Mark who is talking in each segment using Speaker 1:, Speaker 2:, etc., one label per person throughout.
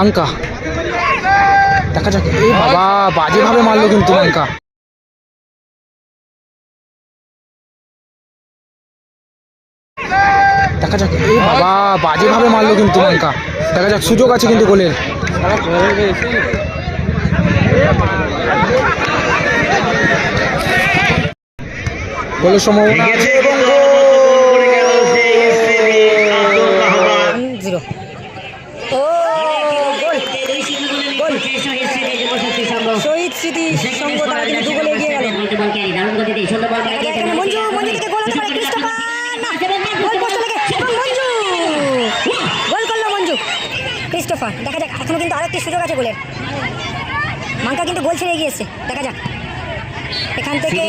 Speaker 1: মাঙ্কা। দেখা যাক। এই বাবা বাজে বাজেভাবে মারলো কিন্তু মাঙ্কা। দেখা যাক। এই বাবা বাজে বাজেভাবে মারলো কিন্তু মাঙ্কা। দেখা যাক, সুযোগ আছে কিন্তু গোলের গোলের সম্ভাবনা
Speaker 2: এগিয়ে গেল এখানে মঞ্জু মঞ্জু থেকে গোল পারে ক্রিস্টোফার গোল পোস্টে লেগে এবং মঞ্জু। গোল করল মঞ্জু। ক্রিস্টোফার দেখা যাক এখনও কিন্তু আরেকটি সুযোগ আছে গোলের। মাঙ্কা কিন্তু গোল ছেড়ে এগিয়েছে দেখা যাক। এখান থেকে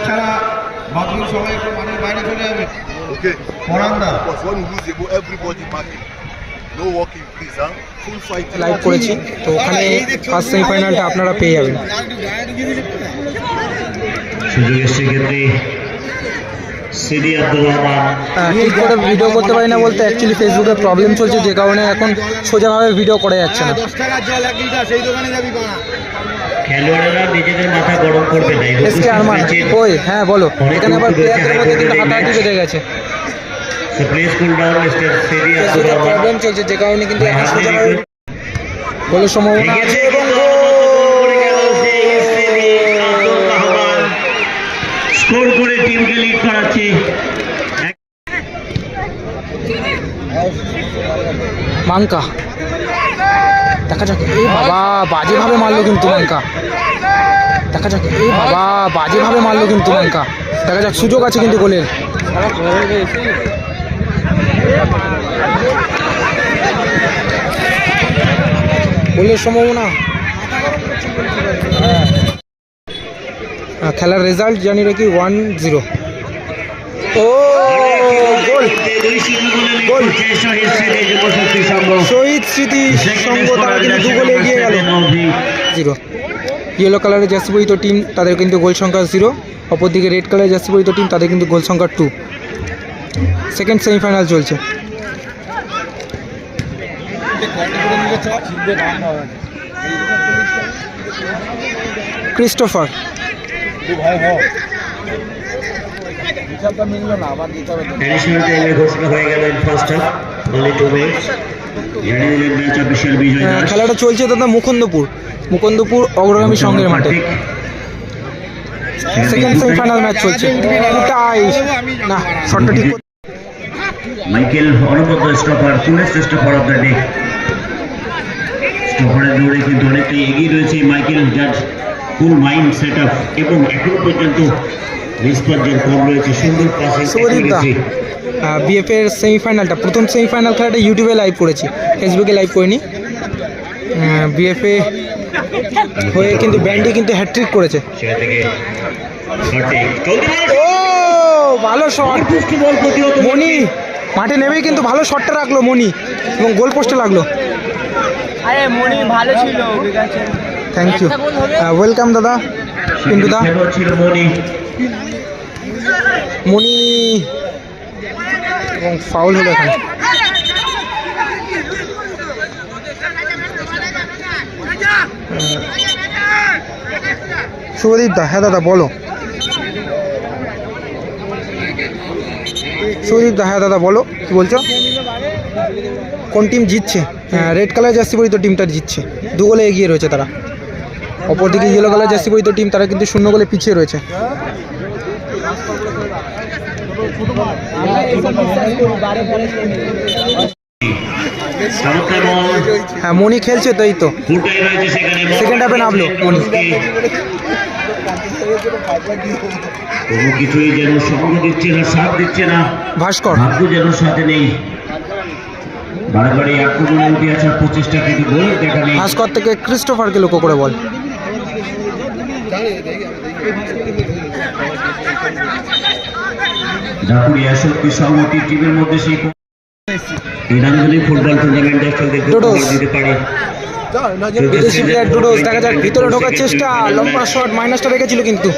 Speaker 3: ছাড়া বাকি সবাই মাঠের বাইরে চলে যাবে. মরান্দা
Speaker 4: Because when we.
Speaker 1: লাইভ করেছি তো ওখানে ফার্স্ট সেমিফাইনালটা আপনারা পেয়ে যাবেন
Speaker 5: সুযোগ এসছে ক্ষেত্রে সিডি আব্দুর রহমান
Speaker 1: হ্যাঁ, ঠিক করে ভিডিও করতে পারি না বলতে অ্যাকচুয়ালি ফেসবুকে প্রবলেম চলছে যে কারণে এখন সোজাভাবে ভিডিও করা যাচ্ছে না। এসকে আরমান ওই হ্যাঁ বলো। এখানে আবার প্লেয়ারদের মধ্যে কিন্তু হাতাহাতি বেঁধে গেছে। প্রবলেম চলছে যে কারণে কিন্তু এখন সোজাভাবে গোলের সম্ভাবনা আছে।
Speaker 5: টিমকে লিড করাচ্ছে।
Speaker 1: মাঙ্কা। দেখা যাক এই বাবা বাজেভাবে মারলো কিন্তু মাঙ্কা। দেখা যাক এই বাবা বাজেভাবে মারলো কিন্তু মাঙ্কা। দেখা যাক সুযোগ আছে কিন্তু গোলের। গোলের সম্ভাবনা। হ্যাঁ, খেলার রেজাল্ট জানি রাখি ওয়ান জিরো ও গোল। গোল।
Speaker 5: শহীদ স্মৃতি সংঘ
Speaker 1: সঙ্গ তারা কিন্তু দু গোলে এগিয়ে গেল। জিরো ইয়েলো কালারের জার্সি পরিত টিম তাদের কিন্তু গোল সংখ্যা জিরো অপরদিকে রেড কালারের জার্সি পরিত টিম তাদের কিন্তু গোল সংখ্যা টু সেকেন্ড সেমিফাইনাল চলছে। ক্রিস্টোফার
Speaker 5: অ্যাডিশনাল টাইমে ঘোষণা হয়ে গেল first half only
Speaker 1: two
Speaker 5: minutes
Speaker 1: খেলাটা চলছে দাদা মুকুন্দপুর মুকুন্দপুর অগ্রগামী সঙ্গের মাঠে। সেকেন্ড সেমিফাইনাল ম্যাচ চলছে। টাই না শটটা ঠিক
Speaker 5: মাইকেল অনবদ্য stopper fullest stopper of the day স্টপারের দৌড়ে কিন্তু অনেকটাই এগিয়ে রয়েছে মাইকেল জাজ ফুল মাইন্ড সেট আপ এবং এখনও পর্যন্ত রেসপন্সের কম রয়েছে। সুন্দর পাসিং
Speaker 1: শুভদীপ বিএফ এর সেমিফাইনালটা প্রথম সেমিফাইনাল খেলাটা ইউটিউবে লাইভ করেছি। ফেসবুকে লাইভ করিনি। বিএফএ হয়ে কিন্তু ব্যান্ডি কিন্তু হ্যাট্রিক করেছে। ও ভালো শট মনি মাঠে নেমেই কিন্তু ভালো শটটা রাখল মনি এবং গোল পোস্টে লাগল।
Speaker 6: আরে মনি ভালো ছিল। ঠিক আছে।
Speaker 1: থ্যাংক ইউ ওয়েলকাম দাদা পিন্টু দা
Speaker 5: মনি
Speaker 1: মনি এবং ফাউল হলো এখানে শুভদীপ দা হ্যাঁ দাদা বলো শুভদীপ দা হ্যাঁ দাদা বলো কি বলছো কোন টিম জিতছে রেড কালার জার্সি পরিত টিমটা জিতছে দু গোলে এগিয়ে রয়েছে তারা অপরদিকে ইয়েলো কালার জার্সি পরিত টিম তারা কিন্তু শূন্য গোলে পিছিয়ে রয়েছে। হ্যাঁ মনি খেলছে তো। এই তো half এ নামলো মনি।
Speaker 5: তবু কিছুই যেন সঙ্গ দিচ্ছে না সাথ দিচ্ছে না।
Speaker 1: ভাস্কর।
Speaker 5: ভাগ্য যেন সাথে নেই। বারবারই আক্রমণে উঠে আসার প্রচেষ্টা কিন্তু গোল দেখা নেই।
Speaker 1: ভাস্কর থেকে ক্রিস্টোফারকে লক্ষ্য করে বল।
Speaker 5: ঢাকুরিয়া শক্তি সহমতি টিমের মধ্যে সেই এই নান্দনিক ফুটবল টুর্নামেন্ট দর্শকদেরকে দিতে পারে।
Speaker 1: বিদেশি প্লেয়ার ডুডোস দেখা যাক ভিতরে ঢোকার চেষ্টা লম্বা শট মাইনাসটা রেখেছিল কিন্তু।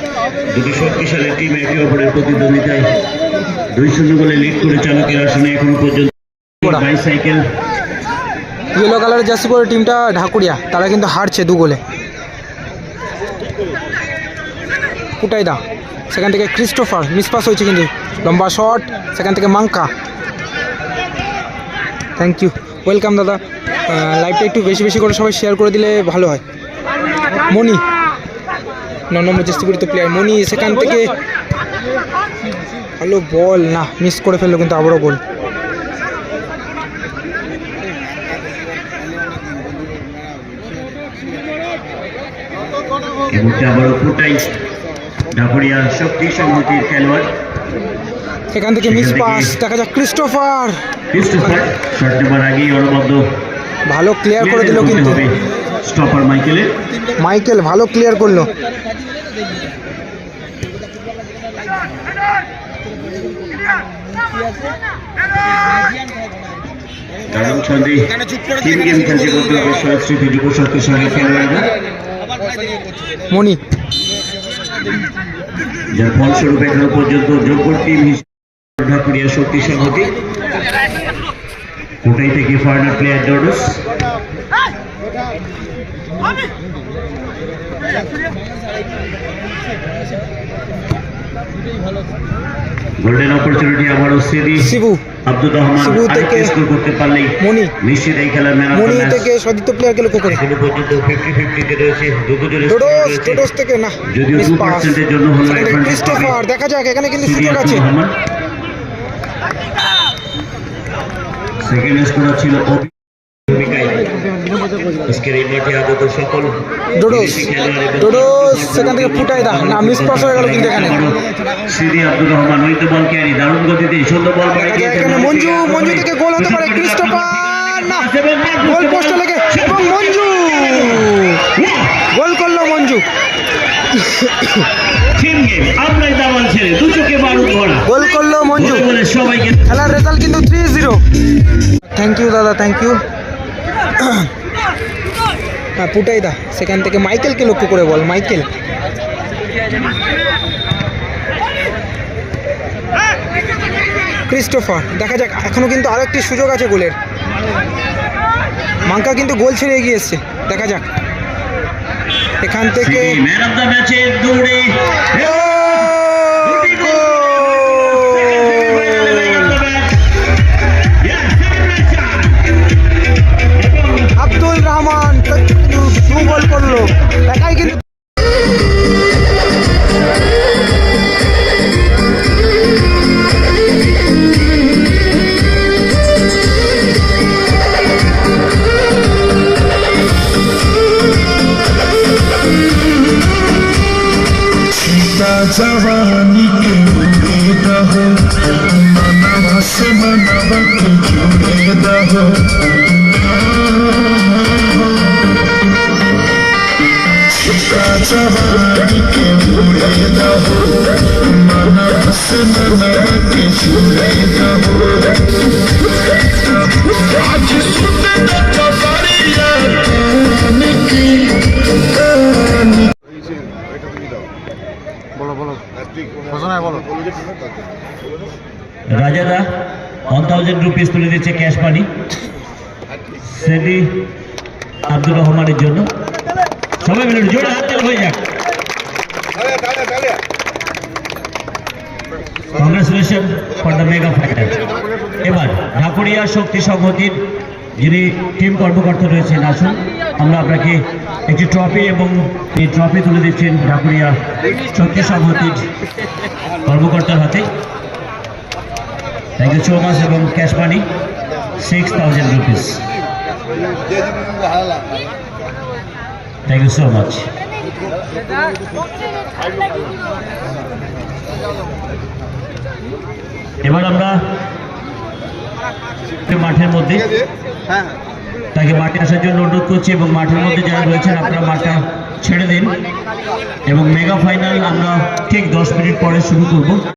Speaker 5: দুটি শক্তিশালী টিম একে অপরের প্রতিদ্বন্দ্বিতায় দুই শূন্য গোলে লিড করে চালকের আসনে এখনও পর্যন্ত বাইসাইকেল
Speaker 1: ইয়েলো কালারের জার্সি পরে টিমটা ঢাকুরিয়া তারা কিন্তু হারছে দু গোলে। কুটাইদা সেখান থেকে ক্রিস্টোফার মিসপাস হয়েছে কিন্তু। লম্বা শট সেখান থেকে মাঙ্কা। থ্যাংক ইউ ওয়েলকাম দাদা। লাইভটা একটু বেশি বেশি করে সবাই শেয়ার করে দিলে ভালো হয়। মনি ন নম্বর জার্সি পরিত প্লেয়ার মনি সেখান থেকে ভালো বল না মিস করে ফেলল কিন্তু আবারও গোল
Speaker 5: আবারও ঢাকুরিয়া শক্তি সংহতির খেলোয়াড়।
Speaker 1: সেখান থেকে মিস পাস দেখা যাক ক্রিস্টোফার।
Speaker 5: ক্রিস্টোফার শট নেবার আগেই
Speaker 1: ভালো ক্লিয়ার করে দিল কিন্তু।
Speaker 5: স্টপার মাইকেলের
Speaker 1: মাইকেল। ভালো ক্লিয়ার করল।
Speaker 5: দারুণ ছন্দে তিন গেম খেলছে বলতে হবে শহীদ যুব সঙ্গে খেলোয়াড়রা।
Speaker 1: মনি
Speaker 5: যার ফলস্বরূপ এখনও পর্যন্ত যোগ্য টিম হিসেবে শক্তি সংহতি। কোটাই থেকে ফরেনার প্লেয়ার ডোডোস গোল্ডেন অপরচুনিটি আবারও সিডি
Speaker 1: শিবু।
Speaker 5: আব্দুর রহমান
Speaker 1: শিবু থেকে
Speaker 5: স্কোর করতে পারলেই
Speaker 1: মনি
Speaker 5: নিশ্চিত এই খেলার man of
Speaker 1: Moni
Speaker 5: the match.
Speaker 1: থেকে সদিত প্লেয়ারকে লক্ষ্য করে।
Speaker 5: এখনও পর্যন্ত ফিফটি ফিফটিতে রয়েছে দুজনের
Speaker 1: ডোডোস ডোডোস থেকে না
Speaker 5: যদিও টু পার্সেন্টের জন্য হলো
Speaker 1: ক্রিস্টোফার দেখা যাক এখানে কিন্তু সুযোগ আছে।
Speaker 5: সেকেন্ড স্কোরার ছিল
Speaker 1: ডোডোস সেখান থেকে ফুটাই দা না মিস পাস হয়ে গেল কিন্তু এখানে।
Speaker 5: সিডি আব্দুর রহমান ওই তো বল ক্যারি দারুণ গতিতে সুন্দর বল
Speaker 1: এখানে মঞ্জু মঞ্জু থেকে গোল হতে পারে ক্রিস্টোফার না গোল পোস্টে লেগে এবং মঞ্জু! গোল করল মঞ্জু। গোল করল মঞ্জু। খেলার রেজাল্ট কিন্তু থ্রি জিরো থ্যাংক ইউ দাদা থ্যাংক ইউ হ্যাঁ পুটাই দা। সেখান থেকে মাইকেলকে লক্ষ্য করে বল মাইকেল। ক্রিস্টোফার দেখা যাক এখনও কিন্তু আরও একটি সুযোগ আছে গোলের। মাঙ্কা কিন্তু গোল ছেড়ে এগিয়ে এসছে দেখা যাক। এখান থেকে
Speaker 5: ম্যান অফ দ্য ম্যাচের দৌড়ে।
Speaker 7: जवानी के जुड़े रहो मनवा से मनवा के जुड़े रहो जवानी के जुड़े रहो मनवा से मनवा के जुड़े रहो आज सुनने
Speaker 5: রাজাদা ওয়ান থাউজেন্ড রুপিস তুলে দিচ্ছে ক্যাশ মানি সেটি আব্দুর রহমানের জন্য। সবাই মিলে জোরে হাত তালি হয়ে যাক। Congratulation for the mega fighter এবার ঢাকুরিয়া শক্তি সংহতির যিনি টিম কর্মকর্তা রয়েছেন, আসুন। আমরা আপনাকে একটি ট্রফি এবং এই ট্রফি তুলে দিচ্ছেন ঢাকুরিয়া শক্তি সংহতির কর্মকর্তার হাতে। থ্যাংক ইউ সো মাচ এবং cash money six thousand rupees thank you so much এবার আমরা মাঠের মধ্যে? তাকে মাঠে আসার জন্য অনুরোধ করছি এবং মাঠের মধ্যে যারা রয়েছেন আপনারা মাঠটা ছেড়ে দিন। এবং মেগা ফাইনাল আমরা ঠিক দশ মিনিট পরে শুরু করব।